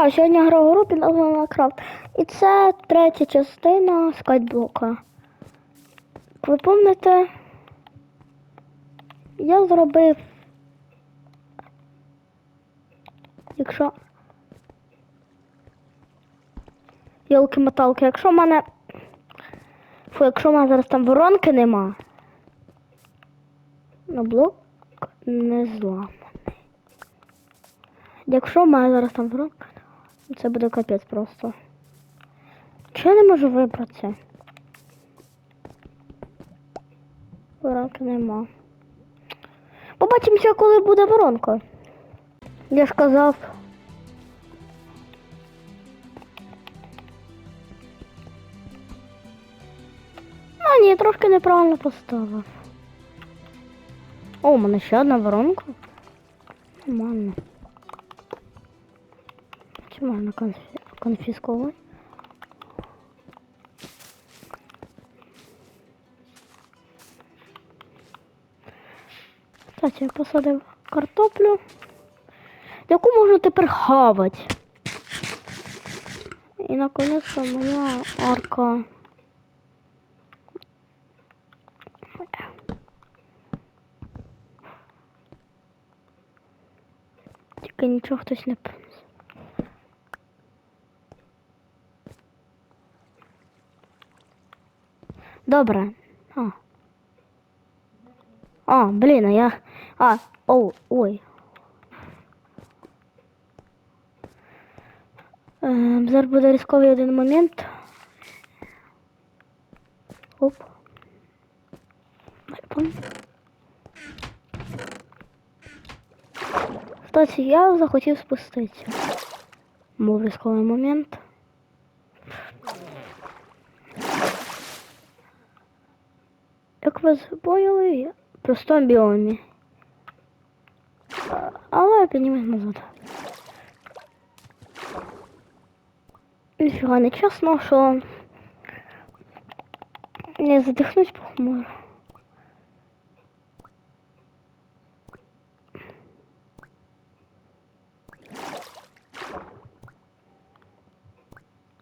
Так, сьогодні гра в групі на Майнкрафт. І це третя частина скайтблока. Ви пам'ятаєте, я зробив. Якщо. Йолки-моталки, якщо в мене. Фу, якщо в мене зараз там воронки нема. Ну, блок не зламаний. Якщо в мене зараз там воронка, це буде капець просто. Чого я не можу вибратися? Воронки нема. Побачимося, коли буде воронка. Я ж казав. А, ні, трошки неправильно поставив. О, у мене ще одна воронка. Нормально. Чи можна конфі... конфісковувати? Кстати, я посадив картоплю, яку можна тепер хавати. І наконец моя арка. Тільки нічого хтось не Добре. А. А, блін, а я. А, о, ой. Ем, зараз буде різковий один момент. Оп. Кстати, я захотів спуститися. Був різковий момент. Як ви поняли, в простому біомі. Але піднімемо назад. Ніфіга не чесно, що не задихнусь похмуро.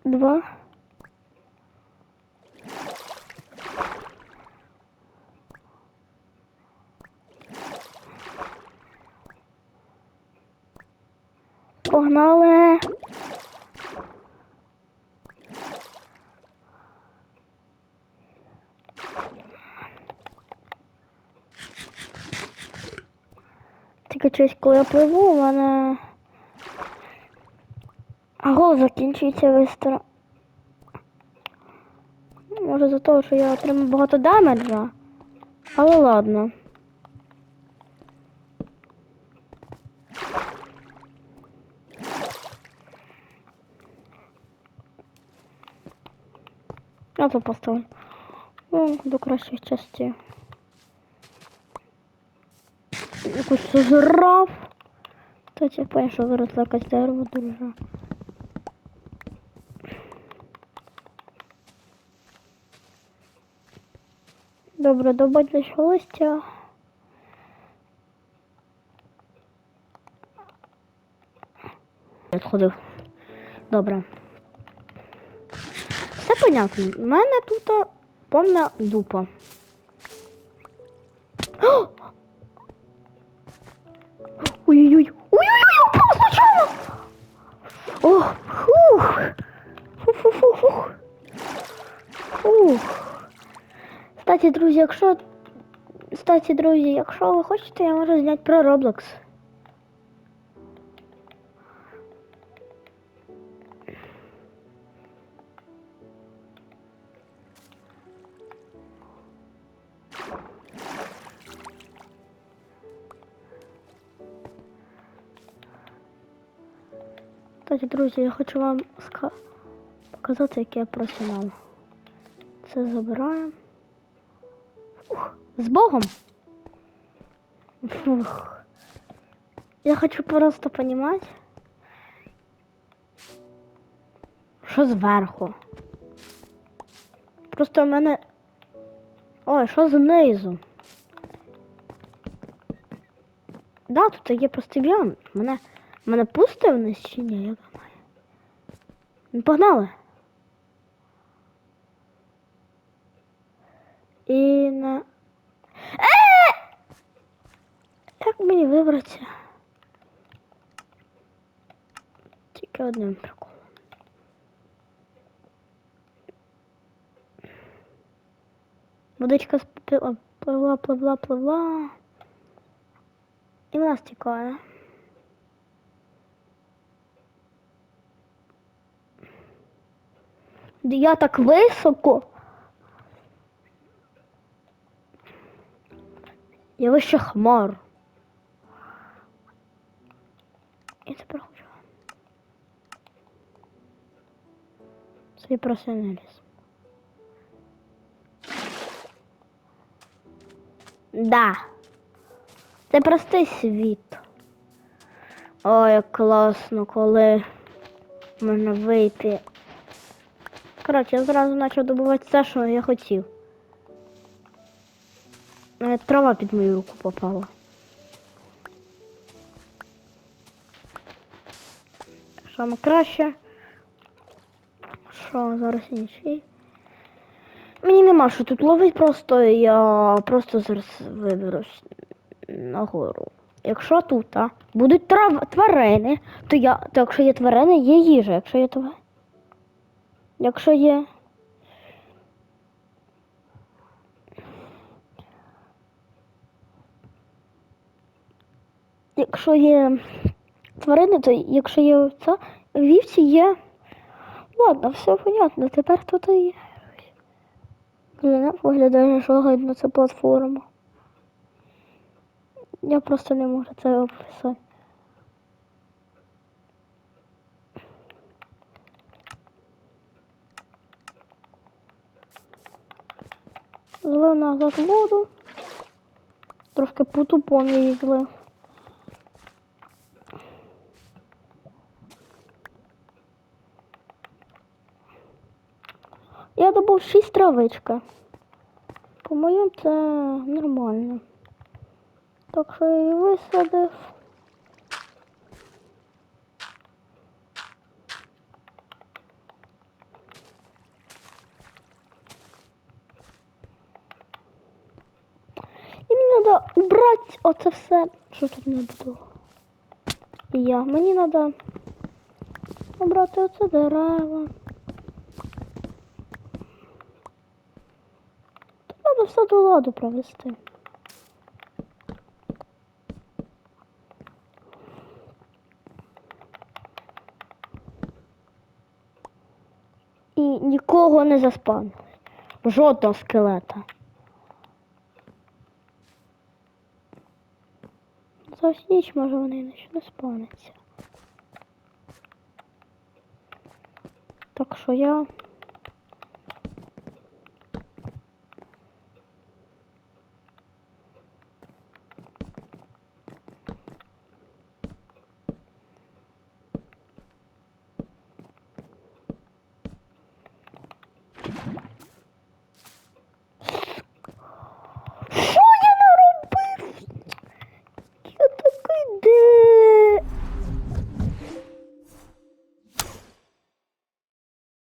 Два. Погнали. Тільки щось, коли я пливу, у мене гол закінчується вистро. Може за того, що я отримав багато дамеджа. Але ладно. Я то поставлю. Ну, до кращих частей. Якусь. То я понял, що виросла якась дерево дуже. Добре, добавлю ще листя. Відходив. Добре. Понятно. У мене тут повна дупа. Ой-ой-ой. Ой-ой-ой, случайно. Ох, фух. Фух-фух-фух-фух. Фух. Кстати, друзі, якщо... Кстати, друзі, якщо ви хочете, я можу зняти про Roblox. Кстати, друзі, я хочу вам показати, який я професіонал. Це забираємо. Ух, з Богом. Фух. Я хочу просто понимать, що зверху. Просто в мене. Ой, що знизу? Да, тут є просто біом. Мене. Мене пусто вниз чи ні? Я думаю. Ну, Погнали. І на. Е! Як мені вибратися? Тільки одним приколом. Водичка спила, пливла, пливла, пливла. І вона стікає. Я так високо. Я вище хмар. Я тепер хочу. Свій професіоналізм. Да. Це простий світ. Ой, як класно, коли можна вийти. Коротше, я зразу почав добувати все, що я хотів. Навіть трава під мою руку попала. Саме краще. Що зараз інший? Мені нема що тут ловить, просто я просто зараз виберусь нагору. Якщо тут а, будуть трав... тварини, то я. То якщо є тварини, є їжа. Якщо є тварини. Якщо є. Якщо є тварини, то якщо є це, вівці є. Ладно, все понятно, тепер тут і є. Блін, виглядає жагайно ця платформа. Я просто не можу це описати. Злив назад воду. Трошки по-тупому її злив. Я добув 6 травичка. По-моєму, це нормально. Так що я її висадив. І мені оце все, що тут не. І я. Мені треба обрати оце дерева. Треба все до ладу провести. І нікого не заспавнили. Жодного скелета. За ніч, може, вони не не сповняться. Так що я